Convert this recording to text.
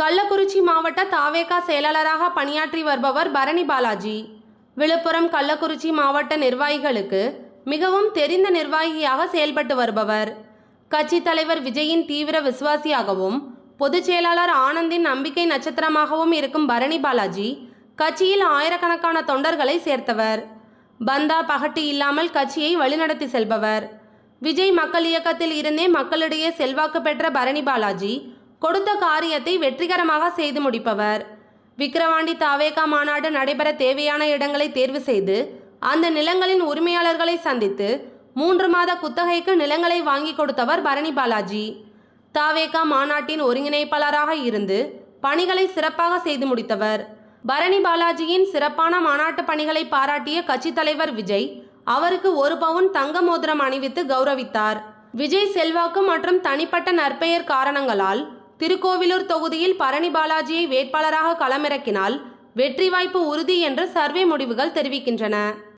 கள்ளக்குறிச்சி மாவட்ட தாவேகா செயலாளராக பணியாற்றி வருபவர் பரணி பாலாஜி. விழுப்புரம் கள்ளக்குறிச்சி மாவட்ட நிர்வாகிகளுக்கு மிகவும் தெரிந்த நிர்வாகியாக செயல்பட்டு வருபவர். கட்சி தலைவர் விஜயின் தீவிர விசுவாசியாகவும் பொதுச் செயலாளர் ஆனந்தின் நம்பிக்கை நட்சத்திரமாகவும் இருக்கும் பரணி பாலாஜி கட்சியில் ஆயிரக்கணக்கான தொண்டர்களை சேர்த்தவர். பந்தா பகட்டு இல்லாமல் கட்சியை வழிநடத்தி செல்பவர். விஜய் மக்கள் இயக்கத்தில் இருந்தே மக்களிடையே செல்வாக்கு பெற்ற பரணி பாலாஜி கொடுத்த காரியத்தை வெற்றிகரமாக செய்து முடிப்பவர். விக்கிரவாண்டி தாவேகா மாநாடு நடைபெற தேவையான இடங்களை தேர்வு செய்து அந்த நிலங்களின் உரிமையாளர்களை சந்தித்து மூன்று மாத குத்தகைக்கு நிலங்களை வாங்கி கொடுத்தவர் பரணி பாலாஜி. தாவேகா மாநாட்டின் ஒருங்கிணைப்பாளராக இருந்து பணிகளை சிறப்பாக செய்து முடித்தவர். பரணி பாலாஜியின் சிறப்பான மாநாட்டு பணிகளை பாராட்டிய கட்சித் தலைவர் விஜய் அவருக்கு ஒரு பவுன் தங்க மோதிரம் அணிவித்து கௌரவித்தார். விஜய் செல்வாக்கு மற்றும் தனிப்பட்ட நற்பெயர் காரணங்களால் திருக்கோவிலூர் தொகுதியில் பரணி பாலாஜியை வேட்பாளராக களமிறக்கினால் வெற்றி வாய்ப்பு உறுதி என்று சர்வே முடிவுகள் தெரிவிக்கின்றன.